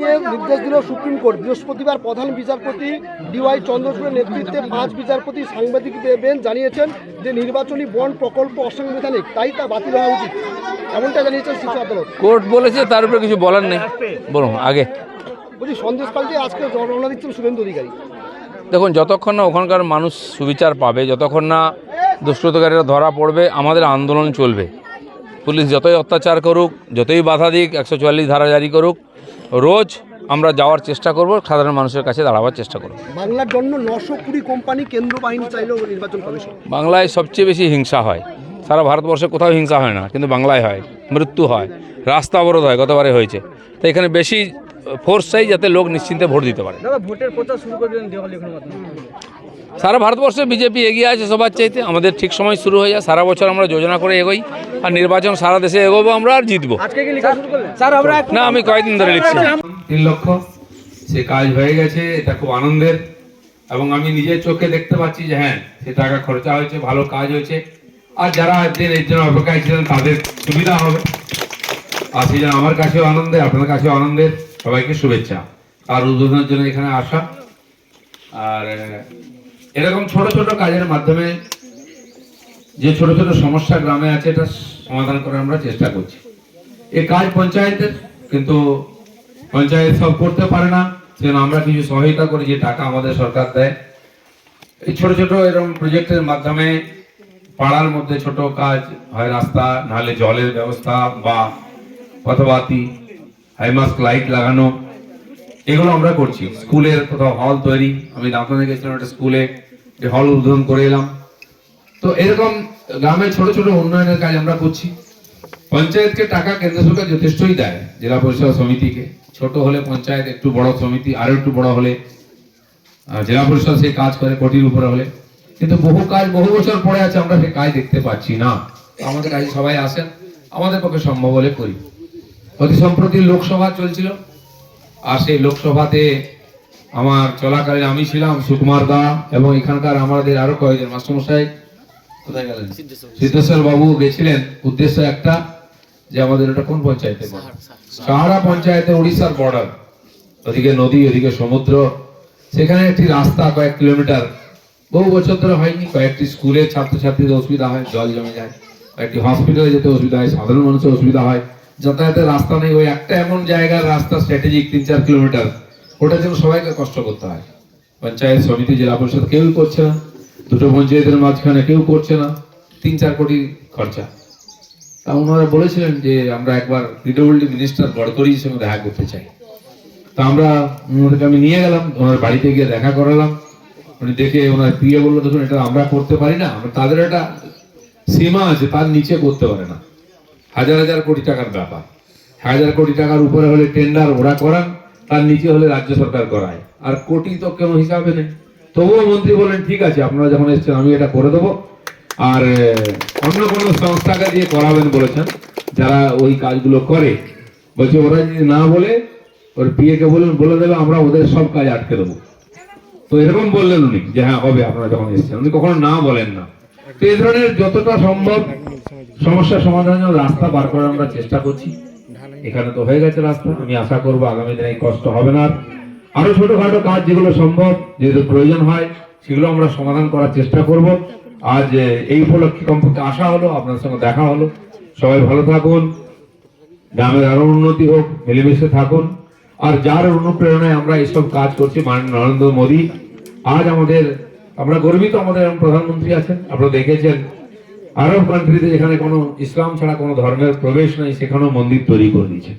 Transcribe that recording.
নিয়ে নির্দেশ দিল সুপ্রিম কোর্ট। বৃহস্পতিবার প্রধান বিচারপতি ডিওয়াই চন্দ্রচূড়ের নেতৃত্বে পাঁচ বিচারপতি সাংবাদিক বেঞ্চ জানিয়েছেন যে নির্বাচনী বন্ড প্রকল্প অসাংবিধানিক তাই তা বাতিল হওয়া উচিত। এমনটা জানিয়েছেন শিশু আদালত। কোর্ট বলেছে তার উপরে কিছু বলার নেই। বলুন আগে। বলছি সন্দেশ পাল্টে আজকে রওনা দিচ্ছেন শুভেন্দু অধিকারী। দেখুন যতক্ষণ না ওখানকার মানুষ সুবিচার পাবে যতক্ষণ না দুষ্কৃতকারীরা ধরা পড়বে আমাদের আন্দোলন চলবে। পুলিশ যতই অত্যাচার করুক যতই বাধা দিক একশো চুয়াল্লিশ ধারা জারি করুক রোজ আমরা যাওয়ার চেষ্টা করব সাধারণ মানুষের কাছে দাঁড়াবার চেষ্টা করব। বাংলার জন্য নশো কুড়ি কোম্পানি কেন্দ্র বাহিনী চাইল নির্বাচন কমিশন বাংলায় সবচেয়ে বেশি হিংসা হয়। সারা ভারতবর্ষে কোথাও হিংসা হয় না কিন্তু বাংলায় হয়। মৃত্যু হয় রাস্তা অবরোধ হয় গতবারে হয়েছে। তো এখানে বেশি ফোর্স চাই যাতে লোক নিশ্চিন্তে ভোট দিতে পারে। দাদা ভোটের প্রচার শুরু করে দিলেন দেওয়ালি সারা ভারতবর্ষে বিজেপি এগিয়ে আছে সবার চাইতে। আমাদের ঠিক সময় শুরু হয়ে যায় সারা বছর আমরা যোজনা করে এগোই আর নির্বাচন সারা দেশে এগোবো আমরা আর জিতবো। আজকে কি লেখা শুরু করলেন? স্যার আমরা না আমি কয়েকদিন ধরে লিখছি। তিন লক্ষ সে কাজ হয়ে গেছে এটা খুব আনন্দের। এবং আমি নিজের চোখে দেখতে পাচ্ছি যে হ্যাঁ সে টাকা খরচা হয়েছে ভালো কাজ হয়েছে। আর যারা একদিন এর জন্য অপেক্ষায় ছিলেন তাদের সুবিধা হবে। আর সেই জন্য আমার কাছেও আনন্দের আপনার কাছেও আনন্দের। সবাইকে শুভেচ্ছা। আর উদ্বোধনের জন্য এখানে আসা। আর এরকম ছোট ছোট কাজের মাধ্যমে যে ছোট ছোট সমস্যা গ্রামে আছে, এটা সমাধান করার আমরা চেষ্টা করছি। এই কাজ পঞ্চায়েতের, কিন্তু পঞ্চায়েত সব করতে পারে না, সেজন্য আমরা কিছু সহায়তা করি যে টাকা আমাদের সরকার দেয়। এই ছোট ছোট এরকম প্রজেক্টের মাধ্যমে পাড়ার মধ্যে ছোট কাজ হয়, রাস্তা, নাহলে জলের ব্যবস্থা বা পথবাতি হাইমাস্ক লাইট লাগানো। এগুলো আমরা করছি। স্কুলের কোথাও হল তৈরি। আমি দাঁতনে গেছিলাম একটা স্কুলে। হল উদ্বোধন করে এলাম। তো এরকম গ্রামে ছোট ছোট উন্নয়নের কাজ আমরা করছি। পঞ্চায়েতকে টাকা কেন্দ্র সরকার যথেষ্টই দেয় জেলা পরিষদ সমিতিকে। ছোট হলে পঞ্চায়েত, একটু বড় সমিতি, আরও একটু বড় হলে জেলা পরিষদ সেই কাজ করে কোটির উপরে হলে। কিন্তু বহু কাজ, বহু বছর পরে আছে, আমরা সেই কাজ দেখতে পাচ্ছি না। আমাদের কাছে সবাই আসেন। আমাদের পক্ষে সম্ভব হলে করি। অতি সম্প্রতি লোকসভা চলছিল। আর সেই লোকসভাতে আমার চলাকালীন আমি ছিলাম সুকুমার দা এবং এখানকার আমাদের আরও কয়েকজন মাস্টারমশাই। কোথায় গেলেন? সিদ্ধেশ্বর। বাবু গেছিলেন। উদ্দেশ্য একটা যে আমাদের ওটা কোন পঞ্চায়েতে সাহারা পঞ্চায়েতে উড়িষ্যার বর্ডার ওদিকে নদী ওদিকে সমুদ্র। সেখানে একটি রাস্তা কয়েক কিলোমিটার। বহু বছর ধরে হয়নি। কয়েকটি স্কুলে ছাত্রছাত্রীদের অসুবিধা হয় জল জমে যায়। কয়েকটি হসপিটালে যেতে অসুবিধা হয় সাধারণ মানুষের অসুবিধা হয়। যাতায়াতের রাস্তা নেই। ওই একটা এমন জায়গার রাস্তা স্ট্র্যাটেজিক তিন চার কিলোমিটার ওটার জন্য সবাইকে কষ্ট করতে হয়। পঞ্চায়েত সমিতি, জেলা পরিষদ কেউই করছে না। দুটো পঞ্চায়েতের মাঝখানে কেউ করছে না। তিন চার কোটি খরচা। তা ওনারা বলেছিলেন যে আমরা একবার পিডব্লিউডি মিনিস্টার গডকরির সঙ্গে দেখা করতে চাই। তা আমরা ওনাদেরকে আমি নিয়ে গেলাম, ওনার বাড়িতে গিয়ে দেখা করালাম। উনি দেখে ওনার প্রিয় বলল, দেখুন, এটা আমরা করতে পারি না। তাদের একটা সীমা আছে, তার নিচে করতে পারে না। হাজার হাজার কোটি টাকার ব্যাপার। হাজার কোটি টাকার উপরে হলে টেন্ডার ওরা করান তার নিচে হলে রাজ্য সরকার করায় আর কোটি তো কোনো হিসাবে নেই। তবুও মন্ত্রী বলেন, ঠিক আছে, আপনারা যখন এসছেন, আমি এটা করে দেবো। আর অন্য কোনো সংস্থাকে দিয়ে করাবেন বলেছেন, যারা ওই কাজগুলো করে। বলছে, ওরা যদি না বলে, ওর পিএ কে বলুন, বলে দেবে, আমরা ওদের সব কাজ আটকে দেবো। তো এরকম বললেন উনি, যে হ্যাঁ হবে, আপনারা যখন এসেছেন। উনি কখনো না বলেন না। তো এই ধরনের যতটা সম্ভব সমস্যা সমাধানের জন্য রাস্তা বার করার আমরা চেষ্টা করছি। এখানে তো হয়ে গেছে রাস্তা, আমি আশা করব আগামী দিনে কষ্ট হবে না আর। ছোটখাটো কাজ যেগুলো সম্ভব, যেহেতু প্রয়োজন হয়, সেগুলো আমরা সমাধান করার চেষ্টা করব। আজ এই উপলক্ষে কমপক্ষে আসা হলো, আপনার সঙ্গে দেখা হলো। সবাই ভালো থাকুন, গ্রামের আরও উন্নতি হোক, মিলেমিশে থাকুন। আর যার অনুপ্রেরণায় আমরা এইসব কাজ করছি, মাননীয় নরেন্দ্র মোদী, আজ আমাদের, আমরা গর্বিত আমাদের প্রধানমন্ত্রী আছেন, আপনারা দেখেছেন। আরব কান্ট্রিতে যেখানে কোনো ইসলাম ছাড়া কোনো ধর্মের প্রবেশ নাই, সেখানেও মন্দির তৈরি করে দিয়েছে।